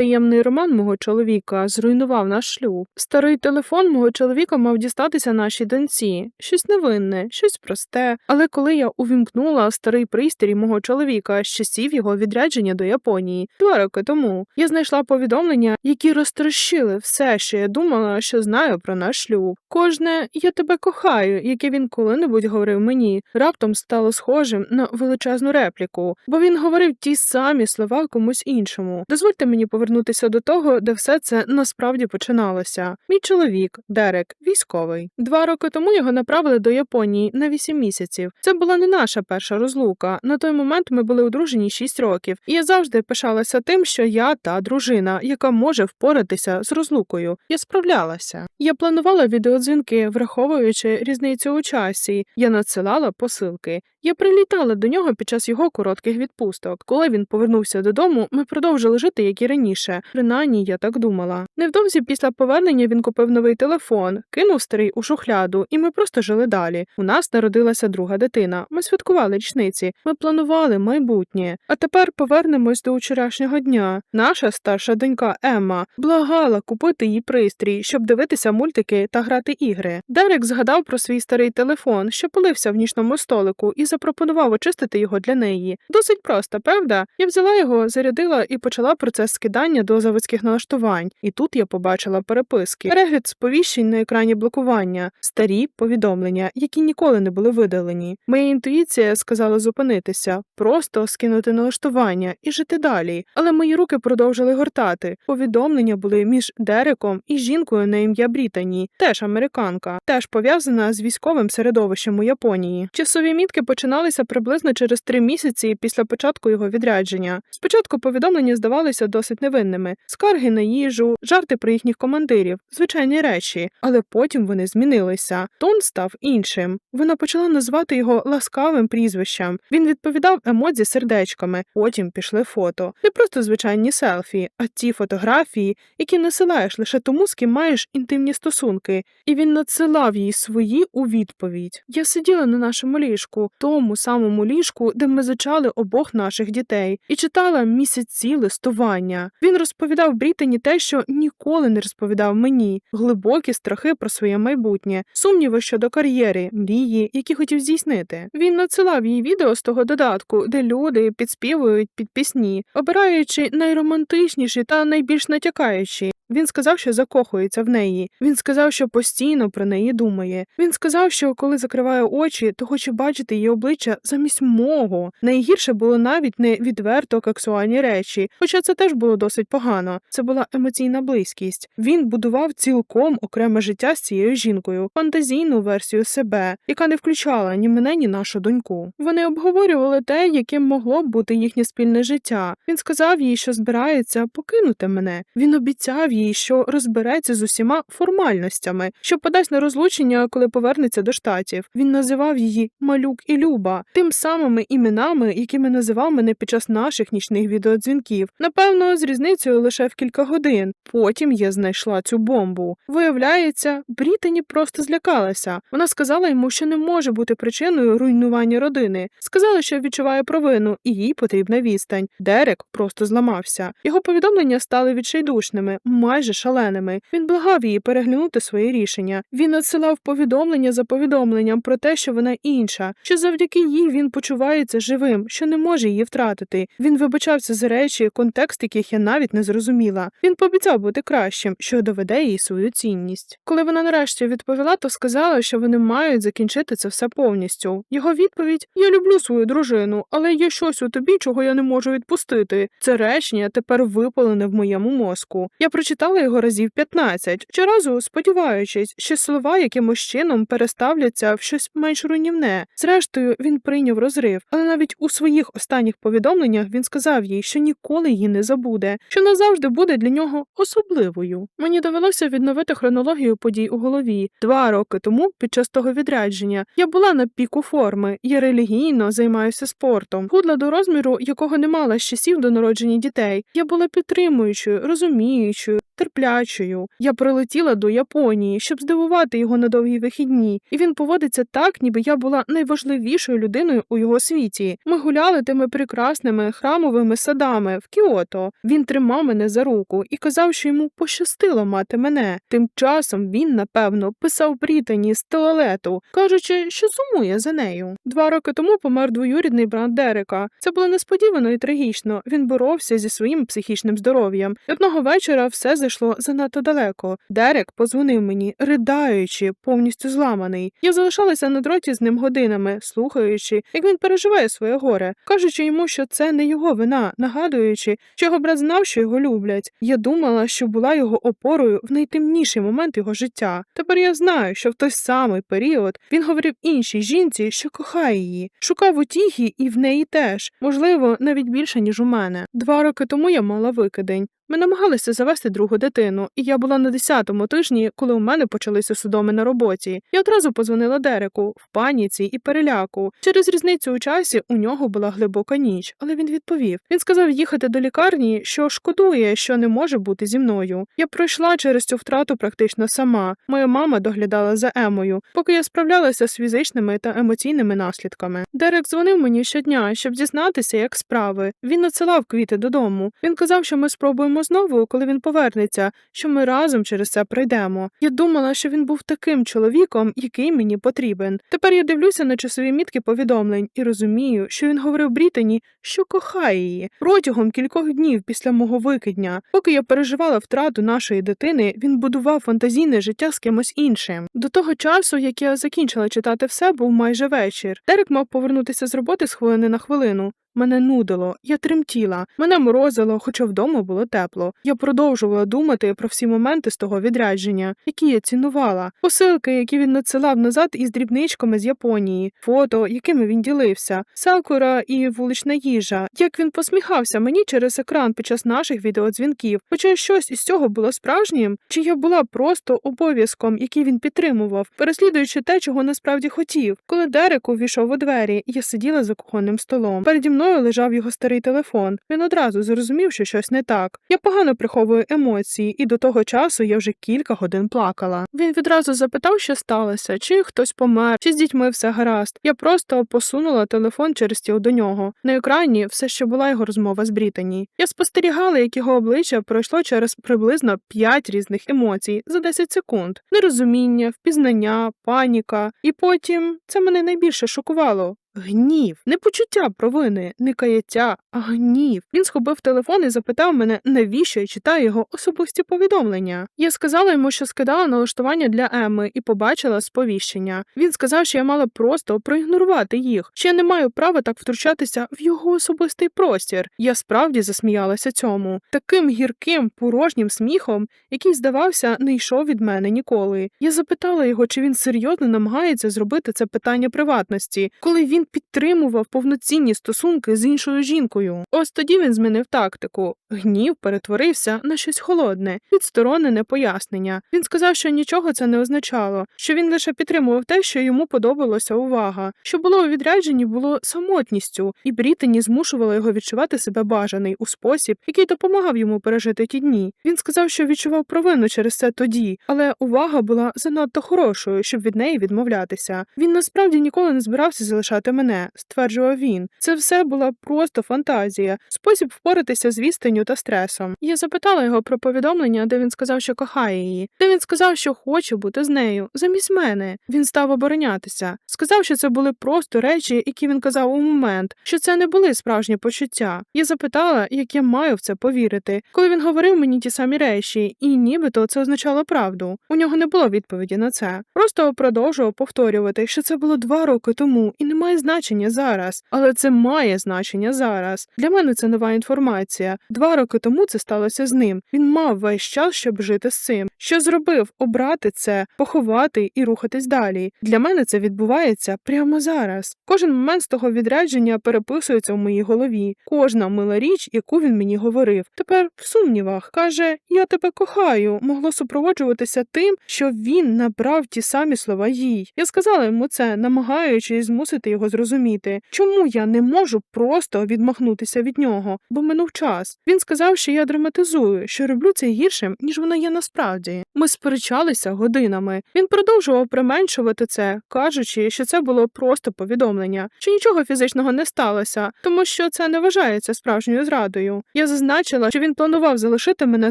Таємний роман мого чоловіка зруйнував наш шлюб. Старий телефон мого чоловіка мав дістатися нашій доньці. Щось невинне, щось просте. Але коли я увімкнула старий пристрій мого чоловіка з часів його відрядження до Японії два роки тому, я знайшла повідомлення, які розтрощили все, що я думала, що знаю про наш шлюб. Кожне я тебе кохаю, яке він коли-небудь говорив мені, раптом стало схожим на величезну репліку, бо він говорив ті самі слова комусь іншому. Дозвольте мені повернутися до того, де все це насправді починалося. Мій чоловік, Дерек, військовий. Два роки тому його направили до Японії на вісім місяців. Це була не наша перша розлука. На той момент ми були одружені шість років, і я завжди пишалася тим, що я та дружина, яка може впоратися з розлукою. Я справлялася. Я планувала відеодзвінки, враховуючи різницю у часі. Я надсилала посилки. Я прилітала до нього під час його коротких відпусток. Коли він повернувся додому, ми продовжили жити, як і раніше. Принаймні, я так думала. Невдовзі після повернення він купив новий телефон, кинув старий у шухляду, і ми просто жили далі. У нас народилася друга дитина. Ми святкували річниці. Ми планували майбутнє. А тепер повернемось до вчорашнього дня. Наша старша донька Емма благала купити їй пристрій, щоб дивитися мультики та грати ігри. Дерек згадав про свій старий телефон, що полився в нічному столику, і запропонував очистити його для неї. Досить просто, правда? Я взяла його, зарядила і почала процес скидання до заводських налаштувань. І тут я побачила переписки, перегляд сповіщень на екрані блокування, старі повідомлення, які ніколи не були видалені. Моя інтуїція сказала зупинитися, просто скинути налаштування і жити далі. Але мої руки продовжили гортати. Повідомлення були між Дереком і жінкою на ім'я Брітані, теж американка, теж пов'язана з військовим середовищем у Японії. Часові мітки починалися приблизно через три місяці після початку його відрядження. Спочатку повідомлення здавалися досить невинними: скарги на їжу, жарти про їхніх командирів, звичайні речі, але потім вони змінилися. Тон став іншим. Вона почала назвати його ласкавим прізвищем. Він відповідав емодзі сердечками. Потім пішли фото. Не просто звичайні селфі, а ті фотографії, які насилаєш лише тому, з ким маєш інтимні стосунки. І він надсилав їй свої у відповідь. Я сиділа на нашому ліжку, тому самому ліжку, де ми зачали обох наших дітей, і читала місяці листування. Він розповідав Брітані те, що ніколи не розповідав мені, глибокі страхи про своє майбутнє, сумніви щодо кар'єри, мрії, які хотів здійснити. Він надсилав їй відео з того додатку, де люди підспівують під пісні, обираючи найромантичніші та найбільш натякаючі. Він сказав, що закохується в неї. Він сказав, що постійно про неї думає. Він сказав, що коли закриває очі, то хоче бачити її обличчя замість мого. Найгірше було навіть не відверто сексуальні речі, хоча це теж було досить погано. Це була емоційна близькість. Він будував цілком окреме життя з цією жінкою, фантазійну версію себе, яка не включала ні мене, ні нашу доньку. Вони обговорювали те, яким могло б бути їхнє спільне життя. Він сказав їй, що збирається покинути мене. Він обіцяв їй, що розбереться з усіма формальностями, що подасть на розлучення, коли повернеться до штатів. Він називав її Малюк і Люба, тим самими іменами, якими називав мене під час наших нічних відеодзвінків. Напевно, з різницею лише в кілька годин. Потім я знайшла цю бомбу. Виявляється, Брітані просто злякалася. Вона сказала йому, що не може бути причиною руйнування родини. Сказала, що відчуває провину, і їй потрібна відстань. Дерек просто зламався. Його повідомлення стали відчайдушними, майже шаленими. Він благав її переглянути своє рішення. Він надсилав повідомлення за повідомленням про те, що вона інша, що завдяки їй він почувається живим, що не може її втратити. Він вибачався за речі, контекст яких я навіть не зрозуміла. Він пообіцяв бути кращим, що доведе їй свою цінність. Коли вона нарешті відповіла, то сказала, що вони мають закінчити це все повністю. Його відповідь: Я люблю свою дружину, але є щось у тобі, чого я не можу відпустити. Це речення тепер випалене в моєму мозку. Я прочитала його разів 15, щоразу сподіваючись, що слова якимось чином переставляться в щось менш руйнівне. Зрештою, він прийняв розрив, але навіть у своїх останніх повідомленнях він сказав їй, що ніколи її не забуде, що назавжди буде для нього особливою. Мені довелося відновити хронологію подій у голові. Два роки тому, під час того відрядження, я була на піку форми. Я релігійно займаюся спортом, худла до розміру, якого не мала з часів до народження дітей. Я була підтримуючою, розуміючою, терплячою. Я прилетіла до Японії, щоб здивувати його на довгі вихідні, і він поводиться так, ніби я була найважливішою людиною у його світі. Ми гуляли тими прекрасними храмовими садами в Кіото. Він тримав мене за руку і казав, що йому пощастило мати мене. Тим часом він, напевно, писав Брітані з туалету, кажучи, що сумує за нею. Два роки тому помер двоюрідний брат Дерека. Це було несподівано і трагічно. Він боровся зі своїм психічним здоров'ям. Одного вечора все зайшло занадто далеко. Дерек позвонив мені, ридаючи, повністю зламаний. Я залишалася на дроті з ним годинами, слухаючи, як він переживає своє горе, кажучи йому, що це не його вина, нагадуючи, що його брат знав, що його люблять. Я думала, що була його опорою в найтемніший момент його життя. Тепер я знаю, що в той самий період він говорив іншій жінці, що кохає її, шукав утіхи і в неї теж, можливо, навіть більше ніж у мене. Два роки тому я мала викидень. Ми намагалися завести другу дитину, і я була на десятому тижні, коли у мене почалися судоми на роботі. Я одразу позвонила Дереку в паніці і переляку. Через різницю у часі у нього була глибока ніч, але він відповів. Він сказав їхати до лікарні, що шкодує, що не може бути зі мною. Я пройшла через цю втрату практично сама. Моя мама доглядала за Емою, поки я справлялася з фізичними та емоційними наслідками. Дерек дзвонив мені щодня, щоб дізнатися, як справи. Він надсилав квіти додому. Він казав, що ми спробуємо знову, коли він повернеться, що ми разом через це пройдемо. Я думала, що він був таким чоловіком, який мені потрібен. Тепер я дивлюся на часові мітки повідомлень і розумію, що він говорив Брітані, що кохає її протягом кількох днів після мого викидня. Поки я переживала втрату нашої дитини, він будував фантазійне життя з кимось іншим. До того часу, як я закінчила читати все, був майже вечір. Дерек мав повернутися з роботи з хвилини на хвилину. Мене нудило, я тремтіла, мене морозило, хоча вдома було тепло. Я продовжувала думати про всі моменти з того відрядження, які я цінувала, посилки, які він надсилав назад із дрібничками з Японії, фото, якими він ділився, сакура і вулична їжа. Як він посміхався мені через екран під час наших відеодзвінків, хоча щось із цього було справжнім, чи я була просто обов'язком, який він підтримував, переслідуючи те, чого насправді хотів. Коли Дерек увійшов у двері, я сиділа за кухонним столом. Переді мною лежав його старий телефон. Він одразу зрозумів, що щось не так. Я погано приховую емоції, і до того часу я вже кілька годин плакала. Він відразу запитав, що сталося, чи хтось помер, чи з дітьми все гаразд. Я просто посунула телефон через стіл до нього. На екрані все ще була його розмова з Брітані. Я спостерігала, як його обличчя пройшло через приблизно п'ять різних емоцій за 10 секунд: нерозуміння, впізнання, паніка. І потім це мене найбільше шокувало. Гнів, не почуття провини, не каяття, а гнів. Він схопив телефон і запитав мене, навіщо я читаю його особисті повідомлення. Я сказала йому, що скидала налаштування для Еми і побачила сповіщення. Він сказав, що я мала просто проігнорувати їх, що я не маю права так втручатися в його особистий простір. Я справді засміялася цьому, таким гірким, порожнім сміхом, який, здавався, не йшов від мене ніколи. Я запитала його, чи він серйозно намагається зробити це питання приватності, коли він підтримував повноцінні стосунки з іншою жінкою. Ось тоді він змінив тактику. Гнів перетворився на щось холодне, відсторонене пояснення. Він сказав, що нічого це не означало, що він лише підтримував те, що йому подобалося увага. Що було у відрядженні, було самотністю, і Брітані змушувала його відчувати себе бажаний у спосіб, який допомагав йому пережити ті дні. Він сказав, що відчував провину через це тоді, але увага була занадто хорошою, щоб від неї відмовлятися. Він насправді ніколи не збирався залишати мене, стверджував він. Це все була просто фантазія, спосіб впоратися з відстанню та стресом. Я запитала його про повідомлення, де він сказав, що кохає її, де він сказав, що хоче бути з нею, замість мене. Він став оборонятися. Сказав, що це були просто речі, які він казав у момент, що це не були справжні почуття. Я запитала, як я маю в це повірити, коли він говорив мені ті самі речі, і нібито це означало правду. У нього не було відповіді на це. Просто продовжував повторювати, що це було два роки тому і не має значення зараз. Але це має значення зараз. Для мене це нова інформація. Два роки тому це сталося з ним. Він мав весь час, щоб жити з цим. Що зробив? Обрати це, поховати і рухатись далі. Для мене це відбувається прямо зараз. Кожен момент з того відрядження переписується в моїй голові. Кожна мила річ, яку він мені говорив. Тепер в сумнівах каже: Я тебе кохаю, могло супроводжуватися тим, що він набрав ті самі слова їй. Я сказала йому це, намагаючись змусити його зрозуміти, чому я не можу просто відмахнутися від нього, бо минув час. Він сказав, що я драматизую, що роблю це гіршим, ніж воно є насправді. Ми сперечалися годинами. Він продовжував применшувати це, кажучи, що це було просто повідомлення, що нічого фізичного не сталося, тому що це не вважається справжньою зрадою. Я зазначила, що він планував залишити мене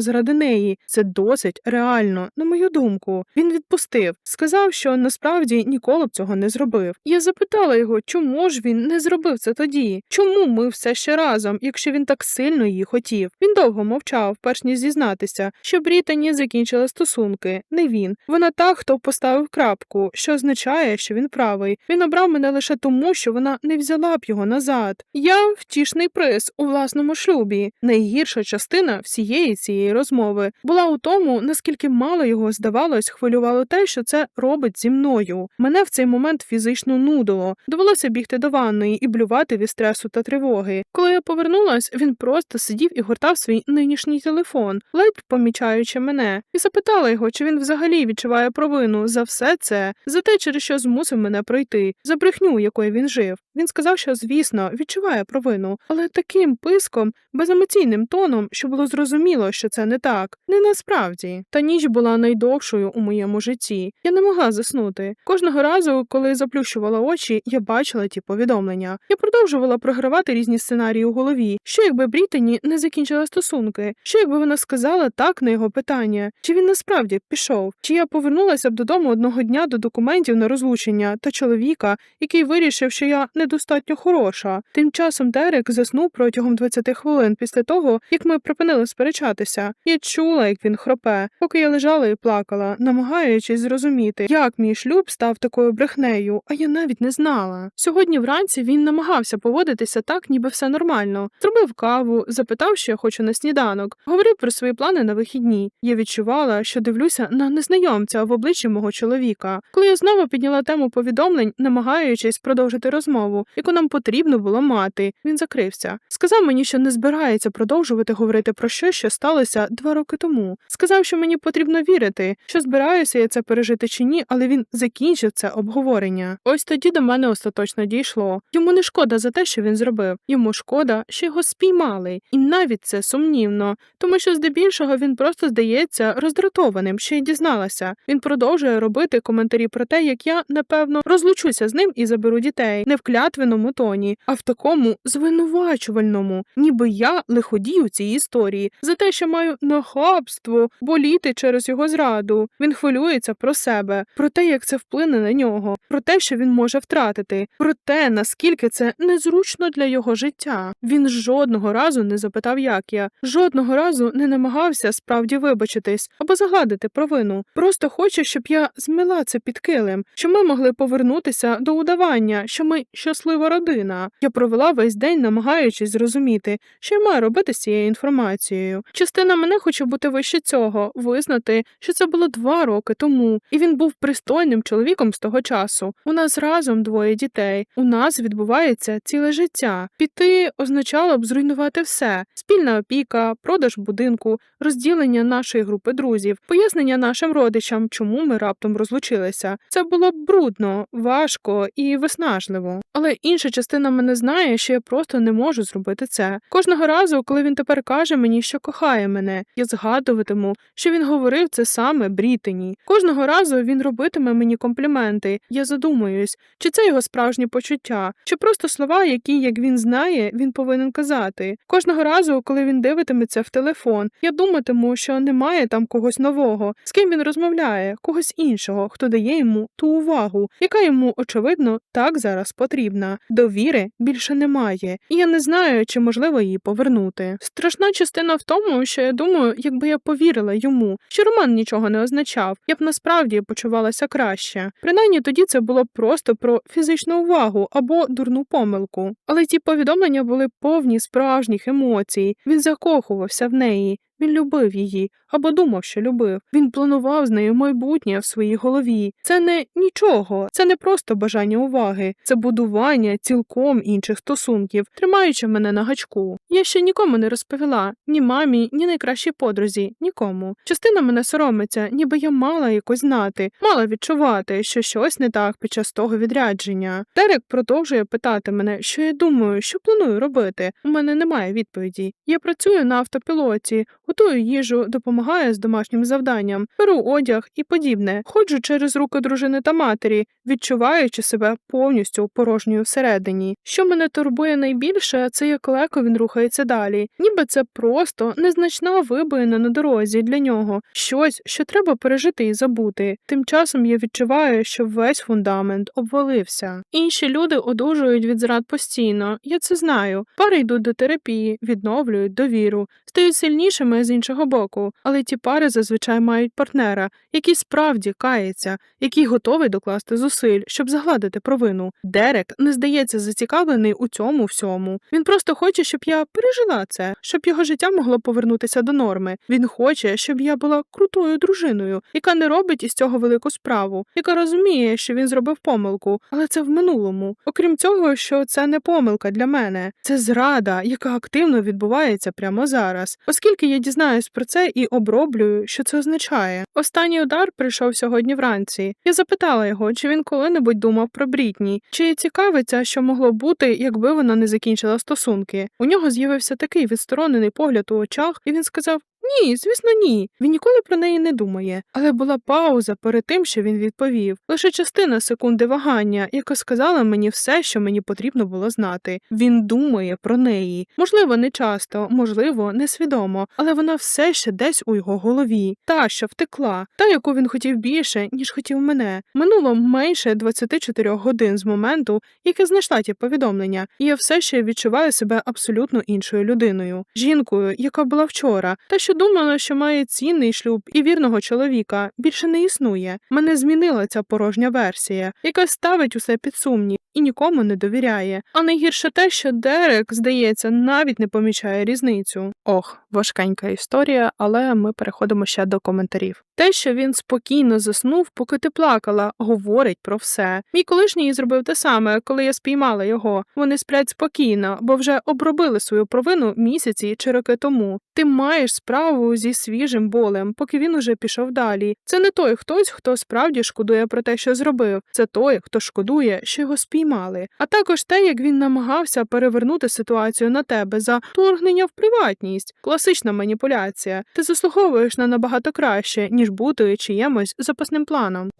заради неї. Це досить реально, на мою думку. Він відпустив, сказав, що насправді ніколи б цього не зробив. Я запитала його, чому ж він не зробив це тоді? Чому ми все ще разом, якщо він так сильно її хотів? Він довго мовчав, перш ніж зізнатися, що Брітані закінчила стосунки, не він. Вона та, хто поставив крапку, що означає, що він правий. Він обрав мене лише тому, що вона не взяла б його назад. Я втішний приз у власному шлюбі. Найгірша частина всієї цієї розмови була у тому, наскільки мало його здавалось, хвилювало те, що це робить зі мною. Мене в цей момент фізично нудило. Довелося бігти до ванної і блювати від стресу та тривоги. Коли я повернулась, він просто сидів і гортав свій нинішній телефон, ледь помічаючи мене, і запитала його, чи він взагалі відчуває провину за все це, за те, через що змусив мене пройти, за брехню, якою він жив. Він сказав, що, звісно, відчуває провину, але таким писком, беземоційним тоном, що було зрозуміло, що це не так, не насправді. Та ніч була найдовшою у моєму житті. Я не могла заснути. Кожного разу, коли заплющувала очі, я бачила ті повідомлення. Я продовжувала програвати різні сценарії у голові. Що якби Брітані не закінчила стосунки? Що якби вона сказала так на його питання? Чи він насправді пішов? Чи я повернулася б додому одного дня до документів на розлучення та чоловіка, який вирішив, що я недостатньо хороша? Тим часом Дерек заснув протягом 20 хвилин після того, як ми припинили сперечатися. Я чула, як він хропе, поки я лежала і плакала, намагаючись зрозуміти, як мій шлюб став такою брехнею, а я навіть не знала. Сьогодні вранці він намагався поводитися так, ніби все нормально. Зробив каву, запитав, що я хочу на сніданок, говорив про свої плани на вихідні. Я відчувала, що дивлюся на незнайомця в обличчі мого чоловіка. Коли я знову підняла тему повідомлень, намагаючись продовжити розмову, яку нам потрібно було мати, він закрився. Сказав мені, що не збирається продовжувати говорити про щось, що сталося два роки тому. Сказав, що мені потрібно вірити, що збираюся я це пережити чи ні, але він закінчив це обговорення. Ось тоді до мене остаточно дійшло. Йому не шкода за те, що він зробив. Йому шкода, що його спіймали, і навіть це сумнівно, тому що здебільшого він просто здається роздратованим, що й дізналася. Він продовжує робити коментарі про те, як я, напевно, розлучуся з ним і заберу дітей, не в клятвеному тоні, а в такому звинувачувальному, ніби я лиходій у цій історії, за те, що маю нахабство боліти через його зраду. Він хвилюється про себе, про те, як це вплине на нього, про те, що він може втратити, про те, наскільки це незручно для його життя. Він жодного разу не запитав, як я, жодного разу не намагався справді вибачитись або загладити провину. Просто хоче, щоб я змила це під килим, щоб ми могли повернутися до удавання, що ми щаслива родина. Я провела весь день, намагаючись зрозуміти, що я маю робити з цією інформацією. Частина мене хоче бути вище цього, визнати, що це було два роки тому, і він був пристойним чоловіком з того часу. У нас разом двоє дітей. У нас відбувається ціле життя. Піти означало б зруйнувати все: спільна опіка, продаж будинку, розділення нашої групи друзів, пояснення нашим родичам, чому ми раптом розлучилися. Це було б брудно, важко і виснажливо. Але інша частина мене знає, що я просто не можу зробити це. Кожного разу, коли він тепер каже мені, що кохає мене, я згадуватиму, що він говорив це саме Брітені. Кожного разу він робитиме мені компліменти. Я задумуюсь, чи це його справжні почуття, чи просто слова, які, як він знає, він повинен казати. Кожного разу, коли він дивитиметься в телефон, я думатиму, що немає там когось нового, з ким він розмовляє, когось іншого, хто дає йому ту увагу, яка йому, очевидно, так зараз потрібна. Довіри більше немає, і я не знаю, чи можливо її повернути. Страшна частина в тому, що я думаю, якби я повірила йому, що роман нічого не означав, я б насправді почувалася краще. Принаймні тоді це було просто про фізичну увагу або дурну помилку. Але ті повідомлення були повні справжніх емоцій. Він закохувався в неї. Він любив її або думав, що любив. Він планував з нею майбутнє в своїй голові. Це не нічого, це не просто бажання уваги, це будування цілком інших стосунків, тримаючи мене на гачку. Я ще нікому не розповіла ні мамі, ні найкращій подрузі, нікому. Частина мене соромиться, ніби я мала якось знати, мала відчувати, що щось не так під час того відрядження. Дерек продовжує питати мене, що я думаю, що планую робити. У мене немає відповіді. Я працюю на автопілоті, готую їжу, допомагаю з домашнім завданням, беру одяг і подібне. Ходжу через руки дружини та матері, відчуваючи себе повністю порожньою всередині. Що мене турбує найбільше, це як легко він рухається далі, ніби це просто незначна вибоїна на дорозі для нього, щось, що треба пережити і забути. Тим часом я відчуваю, що весь фундамент обвалився. Інші люди одужують від зрад постійно, я це знаю. Пари йдуть до терапії, відновлюють довіру, стають сильнішими з іншого боку, але ті пари зазвичай мають партнера, який справді кається, який готовий докласти зусиль, щоб загладити провину. Дерек не здається зацікавлений у цьому всьому. Він просто хоче, щоб я пережила це, щоб його життя могло повернутися до норми. Він хоче, щоб я була крутою дружиною, яка не робить із цього велику справу, яка розуміє, що він зробив помилку, але це в минулому. Окрім цього, що це не помилка для мене, це зрада, яка активно відбувається прямо зараз, оскільки я дізнаюсь про це і оброблюю, що це означає. Останній удар прийшов сьогодні вранці. Я запитала його, чи він коли-небудь думав про Брітні, чи цікавиться, що могло бути, якби вона не закінчила стосунки. У нього з'явився такий відсторонений погляд у очах, і він сказав. Ні, звісно, ні. Він ніколи про неї не думає. Але була пауза перед тим, що він відповів. Лише частина секунди вагання, яка сказала мені все, що мені потрібно було знати. Він думає про неї. Можливо, не часто, можливо, несвідомо, але вона все ще десь у його голові. Та, що втекла, та, яку він хотів більше, ніж хотів мене. Минуло менше 24 годин з моменту, як я знайшла ті повідомлення, і я все ще відчуваю себе абсолютно іншою людиною, жінкою, яка була вчора, та що думала, що має цінний шлюб і вірного чоловіка, більше не існує. Мене змінила ця порожня версія, яка ставить усе під сумнів і нікому не довіряє. А найгірше те, що Дерек, здається, навіть не помічає різницю. Ох, важкенька історія, але ми переходимо ще до коментарів. Те, що він спокійно заснув, поки ти плакала, говорить про все. Мій колишній зробив те саме, коли я спіймала його. Вони сплять спокійно, бо вже обробили свою провину місяці чи роки тому. Ти маєш справу зі свіжим болем, поки він уже пішов далі. Це не той хтось, хто справді шкодує про те, що зробив. Це той, хто шкодує, що його спіймали. А також те, як він намагався перевернути ситуацію на тебе за торгнення в приватність. Класична маніпуляція. Ти заслуговуєш на набагато краще, ніж бути чиємось запасним планом.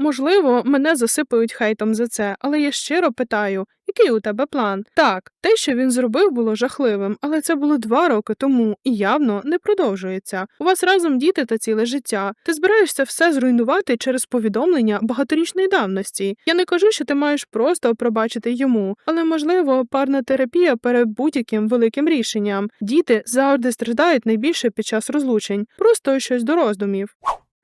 Можливо, мене засипають хейтом за це, але я щиро питаю, який у тебе план? Так, те, що він зробив, було жахливим, але це було два роки тому і явно не продовжується. У вас разом діти та ціле життя. Ти збираєшся все зруйнувати через повідомлення багаторічної давності. Я не кажу, що ти маєш просто пробачити йому, але можливо, парна терапія перед будь-яким великим рішенням. Діти завжди страждають найбільше під час розлучень, просто щось до роздумів.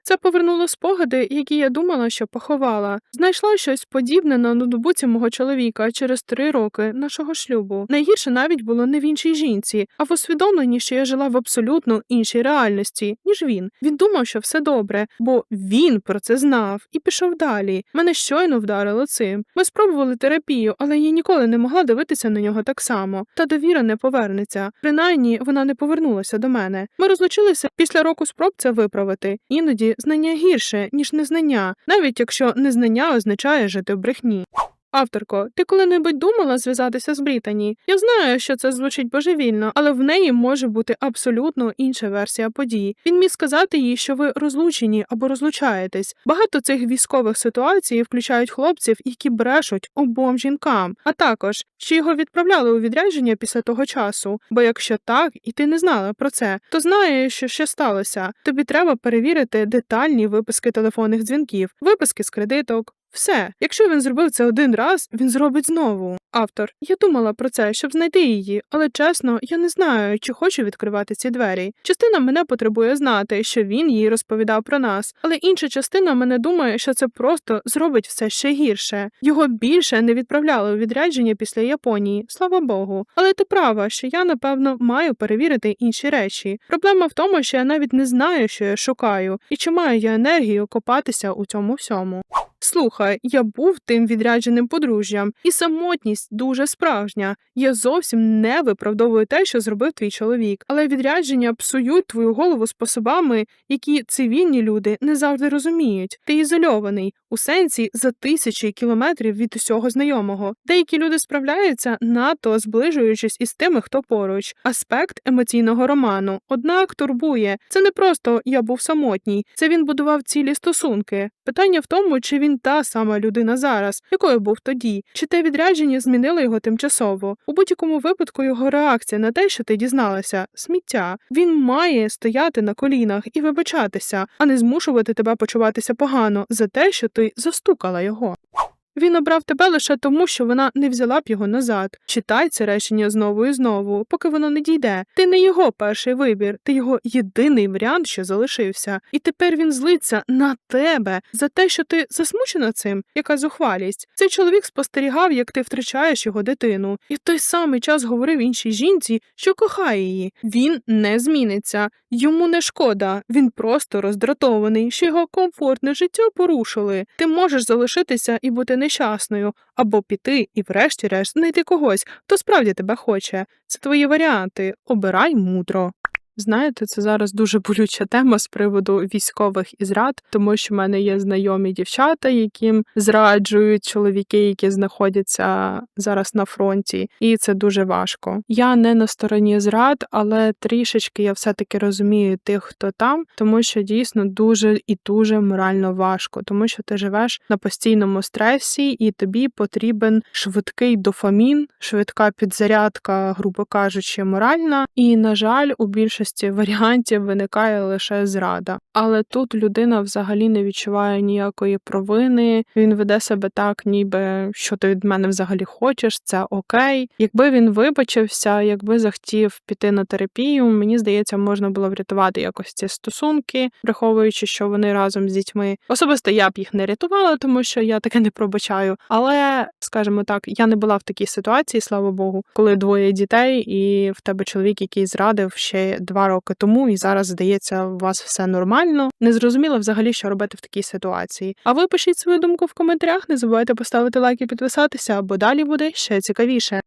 Це повернуло спогади, які я думала, що поховала. Знайшла щось подібне на ноутбуці мого чоловіка через три роки нашого шлюбу. Найгірше навіть було не в іншій жінці, а в усвідомленні, що я жила в абсолютно іншій реальності, ніж він. Він думав, що все добре, бо він про це знав і пішов далі. Мене щойно вдарило цим. Ми спробували терапію, але я ніколи не могла дивитися на нього так само. Та довіра не повернеться. Принаймні, вона не повернулася до мене. Ми розлучилися після року спроб це виправити. Іноді знання гірше, ніж незнання, навіть якщо незнання означає жити в брехні. Авторко, ти коли-небудь думала зв'язатися з Брітані? Я знаю, що це звучить божевільно, але в неї може бути абсолютно інша версія подій. Він міг сказати їй, що ви розлучені або розлучаєтесь. Багато цих військових ситуацій включають хлопців, які брешуть обом жінкам, а також що його відправляли у відрядження після того часу. Бо якщо так, і ти не знала про це, то знаєш, що ще сталося. Тобі треба перевірити детальні виписки телефонних дзвінків, виписки з кредиток. Все, якщо він зробив це один раз, він зробить знову. Автор, я думала про це, щоб знайти її, але чесно, я не знаю, чи хочу відкривати ці двері. Частина мене потребує знати, що він їй розповідав про нас, але інша частина мене думає, що це просто зробить все ще гірше. Його більше не відправляли у відрядження після Японії, слава Богу. Але ти права, що я напевно маю перевірити інші речі. Проблема в тому, що я навіть не знаю, що я шукаю, і чи маю я енергію копатися у цьому всьому. Слухай, я був тим відрядженим подружжям, і самотність дуже справжня. Я зовсім не виправдовую те, що зробив твій чоловік, але відрядження псують твою голову способами, які цивільні люди не завжди розуміють. Ти ізольований у сенсі за тисячі кілометрів від усього знайомого. Деякі люди справляються надто зближуючись із тими, хто поруч. Аспект емоційного роману. Однак турбує це не просто я був самотній, це він будував цілі стосунки. Питання в тому, чи він та сама людина зараз, якою був тоді, чи те відрядження змінило його тимчасово. У будь-якому випадку його реакція на те, що ти дізналася, сміття. Він має стояти на колінах і вибачатися, а не змушувати тебе почуватися погано за те, що ти застукала його. Він обрав тебе лише тому, що вона не взяла б його назад. Читай це речення знову і знову, поки воно не дійде. Ти не його перший вибір, ти його єдиний варіант, що залишився. І тепер він злиться на тебе за те, що ти засмучена цим, яка зухвалість. Цей чоловік спостерігав, як ти втрачаєш його дитину, і в той самий час говорив іншій жінці, що кохає її. Він не зміниться, йому не шкода. Він просто роздратований, що його комфортне життя порушили. Ти можеш залишитися і бути нещасною, або піти і, врешті-решт, знайти когось, хто справді тебе хоче. Це твої варіанти. Обирай мудро. Знаєте, це зараз дуже болюча тема з приводу військових і зрад, тому що в мене є знайомі дівчата, яким зраджують чоловіки, які знаходяться зараз на фронті, і це дуже важко. Я не на стороні зрад, але трішечки я все-таки розумію тих, хто там, тому що дійсно дуже і дуже морально важко, тому що ти живеш на постійному стресі, і тобі потрібен швидкий дофамін, швидка підзарядка, грубо кажучи, моральна. І на жаль, у більшості варіантів виникає лише зрада. Але тут людина взагалі не відчуває ніякої провини. Він веде себе так, ніби що ти від мене взагалі хочеш, це окей. Якби він вибачився, якби захотів піти на терапію, мені здається, можна було врятувати якось ці стосунки, враховуючи, що вони разом з дітьми. Особисто я б їх не рятувала, тому що я таке не пробачаю. Але, скажімо так, я не була в такій ситуації, слава Богу, коли двоє дітей, і в тебе чоловік, який зрадив ще два роки тому, і зараз здається, у вас все нормально. Не зрозуміло взагалі, що робити в такій ситуації. А ви пишіть свою думку в коментарях. Не забувайте поставити лайк і підписатися, бо далі буде ще цікавіше.